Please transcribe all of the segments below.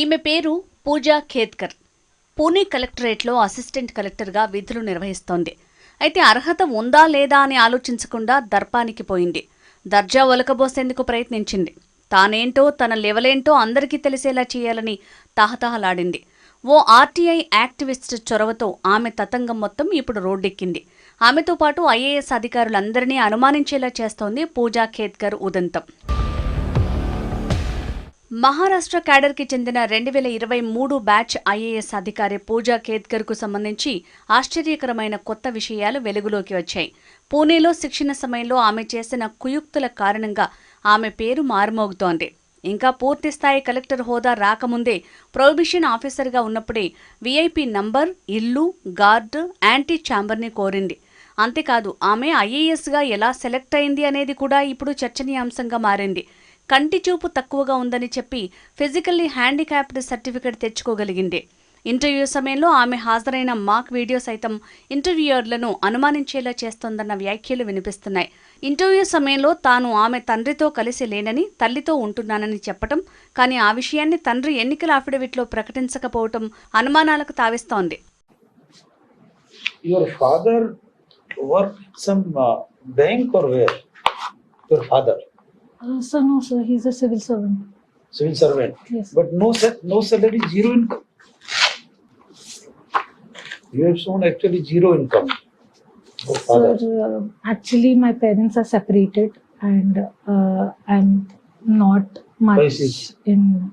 ఈమె పేరు పూజా ఖేద్కర్. పూణే కలెక్టరేట్లో అసిస్టెంట్ కలెక్టర్గా విధులు నిర్వహిస్తోంది. అయితే అర్హత ఉందా లేదా అని ఆలోచించకుండా దర్పానికి పోయింది. దర్జా ఒలకబోసేందుకు ప్రయత్నించింది. తానేంటో తన లెవలేంటో అందరికీ తెలిసేలా చేయాలని తహతహలాడింది. ఓ ఆర్టీఐ యాక్టివిస్ట్ చొరవతో ఆమె తతంగం మొత్తం ఇప్పుడు రోడ్డెక్కింది. ఆమెతో పాటు ఐఏఎస్ అధికారులందరినీ అనుమానించేలా చేస్తోంది పూజా ఖేద్కర్ ఉదంతం. మహారాష్ట్ర క్యాడర్కి చెందిన రెండు వేల ఇరవై మూడు బ్యాచ్ ఐఏఎస్ అధికారి పూజా కేద్కర్కు సంబంధించి ఆశ్చర్యకరమైన కొత్త విషయాలు వెలుగులోకి వచ్చాయి. పూణేలో శిక్షణ సమయంలో ఆమె చేసిన కుయుక్తుల కారణంగా ఆమె పేరు మారుమోగుతోంది. ఇంకా పూర్తిస్థాయి కలెక్టర్ హోదా రాకముందే ప్రొహిబిషన్ ఆఫీసర్గా ఉన్నప్పుడే వీఐపీ నంబర్ ఇల్లు గార్డు యాంటీ ఛాంబర్ని కోరింది. అంతేకాదు ఆమె ఐఏఎస్గా ఎలా సెలెక్ట్ అయింది అనేది కూడా ఇప్పుడు చర్చనీయాంశంగా మారింది. కంటి చూపు తక్కువగా ఉందని చెప్పి ఫిజికల్లీ హ్యాండిక్యాప్డ్ సర్టిఫికెట్ తెచ్చుకోగలిగింది. ఇంటర్వ్యూ సమయంలో ఆమె హాజరైన మాక్ వీడియో సైతం ఇంటర్వ్యూయర్లను అనుమానించేలా చేస్తోందన్న వ్యాఖ్యలు వినిపిస్తున్నాయి. ఇంటర్వ్యూ సమయంలో తాను ఆమె తండ్రితో కలిసి లేనని తల్లితో ఉంటున్నానని చెప్పటం కానీ ఆ విషయాన్ని తండ్రి ఎన్నికల అఫిడవిట్లో ప్రకటించకపోవటం అనుమానాలకు తావిస్తోంది. Your Uh, sir, no, sir. He's a civil servant. civil servant, Yes. but no sa- no salary, zero income. You have shown actually zero income. Father. Sir, uh, actually, my parents are separated, and uh, I'm not much in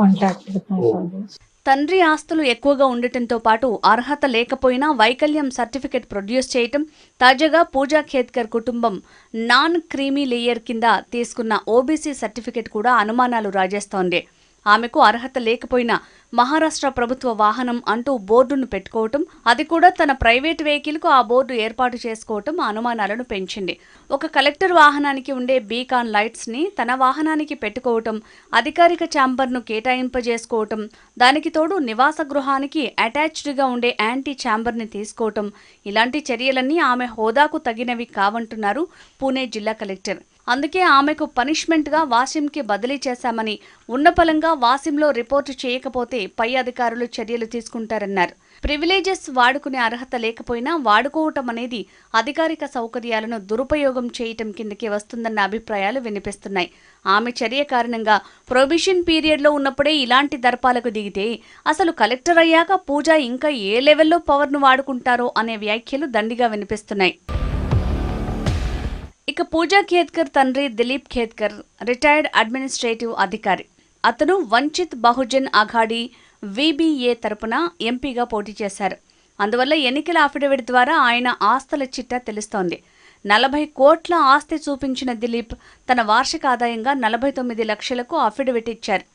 contact with my Oh. father. తండ్రి ఆస్తులు ఎక్కువగా ఉండటంతో పాటు అర్హత లేకపోయినా వైకల్యం certificate produce చేయటం తాజాగా పూజా ఖేద్కర్ కుటుంబం నాన్ క్రీమీ లేయర్ కింద తీసుకున్న ఓబీసీ సర్టిఫికెట్ కూడా అనుమానాలు రాజేస్తోంది. ఆమెకు అర్హత లేకపోయినా మహారాష్ట్ర ప్రభుత్వ వాహనం అంటూ బోర్డును పెట్టుకోవటం అది కూడా తన ప్రైవేట్ వెహికల్కు ఆ బోర్డు ఏర్పాటు చేసుకోవటం అనుమానాలను పెంచింది. ఒక కలెక్టర్ వాహనానికి ఉండే బీకాన్ లైట్స్ని తన వాహనానికి పెట్టుకోవటం అధికారిక ఛాంబర్ను కేటాయింపజేసుకోవటం దానికి తోడు నివాస గృహానికి అటాచ్డ్గా ఉండే యాంటీ ఛాంబర్ని తీసుకోవటం ఇలాంటి చర్యలన్నీ ఆమె హోదాకు తగినవి కావంటున్నారు పూణే జిల్లా కలెక్టర్. అందుకే ఆమెకు పనిష్మెంట్గా వాసింకి బదిలీ చేశామని ఉన్నపలంగా వాసింలో రిపోర్టు చేయకపోతే పై అధికారులు చర్యలు తీసుకుంటారన్నారు. ప్రివిలేజెస్ వాడుకునే అర్హత లేకపోయినా వాడుకోవటం అనేది అధికారిక సౌకర్యాలను దురుపయోగం చేయటం కిందకి వస్తుందన్న అభిప్రాయాలు వినిపిస్తున్నాయి. ఆమె చర్య కారణంగా ప్రొబిషన్ పీరియడ్లో ఉన్నప్పుడే ఇలాంటి దర్పాలకు దిగితే అసలు కలెక్టర్ అయ్యాక పూజ ఇంకా ఏ లెవెల్లో పవర్ను వాడుకుంటారో అనే వ్యాఖ్యలు దండిగా వినిపిస్తున్నాయి. ఇక పూజా ఖేత్కర్ తండ్రి దిలీప్ ఖేత్కర్ రిటైర్డ్ అడ్మినిస్ట్రేటివ్ అధికారి. అతను వంచిత్ బహుజన్ అఘాడీ విబిఏ తరపున ఎంపీగా పోటీ చేశారు. అందువల్ల ఎన్నికల అఫిడవిట్ ద్వారా ఆయన ఆస్తుల చిట్టా తెలుస్తోంది. నలభై కోట్ల ఆస్తి చూపించిన దిలీప్ తన వార్షిక ఆదాయంగా నలభై తొమ్మిది లక్షలకు అఫిడవిట్ ఇచ్చారు.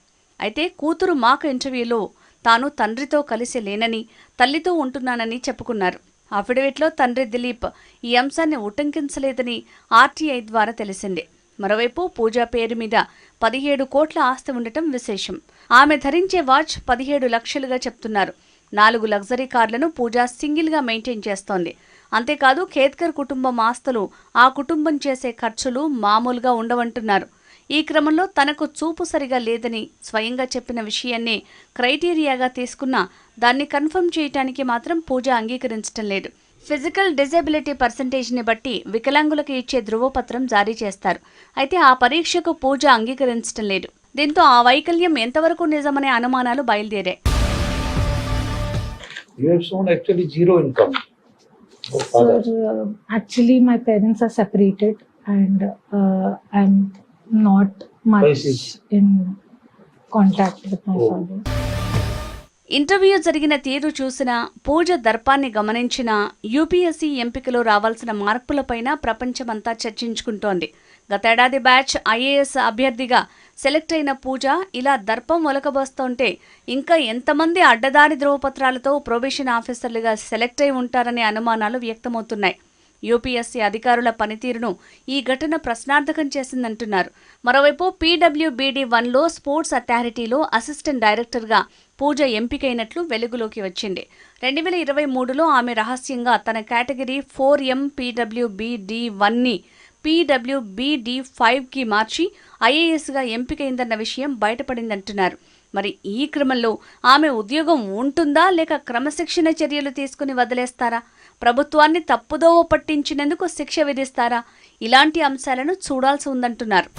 అయితే కూతురు మాకు ఇంటర్వ్యూలో తాను తండ్రితో కలిసి లేనని తల్లితో ఉంటున్నానని చెప్పుకున్నారు. అఫిడవిట్లో తండ్రి దిలీప్ ఈ అంశాన్ని ఉటంకించలేదని ఆర్టీఐ ద్వారా తెలిసింది. మరోవైపు పూజా పేరు మీద పదిహేడు కోట్ల ఆస్తి ఉండటం విశేషం. ఆమె ధరించే వాచ్ పదిహేడు లక్షలుగా చెప్తున్నారు. నాలుగు లగ్జరీ కార్లను పూజా సింగిల్గా మెయింటైన్ చేస్తోంది. అంతేకాదు ఖేద్కర్ కుటుంబం ఆస్తులు ఆ కుటుంబం చేసే ఖర్చులు మామూలుగా ఉండవంటున్నారు. ఈ క్రమంలో తనకు చూపు సరిగా లేదని స్వయంగా చెప్పిన విషయాన్నే క్రైటీరియాగా తీసుకున్నా దాన్ని కన్ఫర్మ్ చేయటానికి మాత్రం పూజ అంగీకరించటం లేదు ఫిజికల్ డిజేబిలిటీ పర్సంటేజ్ని బట్టి వికలాంగులకు ఇచ్చే ధృవపత్రం జారీ చేస్తారు అయితే ఆ పరీక్షకు పూజ అంగీకరించటం లేదు దీంతో ఆ వైకల్యం ఎంతవరకు నిజమనే అనుమానాలు బయలుదేరాయి You have shown actually zero income. Your father. Sir, uh, actually, my parents are separated, and uh, I'm not much in contact with my Oh. father. Interview జరిగిన తీరు చూసిన పూజ దర్పాన్ని గమనించిన యూపీఎస్సీ ఎంపికలో రావాల్సిన మార్పులపైన ప్రపంచమంతా చర్చించుకుంటోంది గతేడాది బ్యాచ్ ఐఏఎస్ అభ్యర్థిగా సెలెక్ట్ అయిన పూజ ఇలా దర్పం ఒలకబోస్తుంటే ఇంకా ఎంతమంది అడ్డదారి ధ్రువపత్రాలతో ప్రొబేషన్ ఆఫీసర్లుగా సెలెక్ట్ అయి ఉంటారనే అనుమానాలు వ్యక్తమవుతున్నాయి యూపీఎస్సీ అధికారుల పనితీరును ఈ ఘటన ప్రశ్నార్థకం చేసిందంటున్నారు. మరోవైపు పీడబ్ల్యూబీడీ వన్లో స్పోర్ట్స్ అథారిటీలో అసిస్టెంట్ డైరెక్టర్గా పూజ ఎంపికైనట్లు వెలుగులోకి వచ్చింది. రెండు వేల ఇరవై మూడులో ఆమె రహస్యంగా తన కేటగిరీ ఫోర్ ఎం పీడబ్ల్యూబీడీ వన్ని పీడబ్ల్యూబీడీ ఫైవ్కి మార్చి ఐఏఎస్గా ఎంపికైందన్న విషయం బయటపడిందంటున్నారు. మరి ఈ క్రమంలో ఆమె ఉద్యోగం ఉంటుందా లేక క్రమశిక్షణ చర్యలు తీసుకుని వదిలేస్తారా? ప్రభుత్వాన్ని తప్పుదోవ పట్టించినందుకు శిక్ష విధిస్తారా? ఇలాంటి అంశాలను చూడాల్సి ఉందంటున్నారు.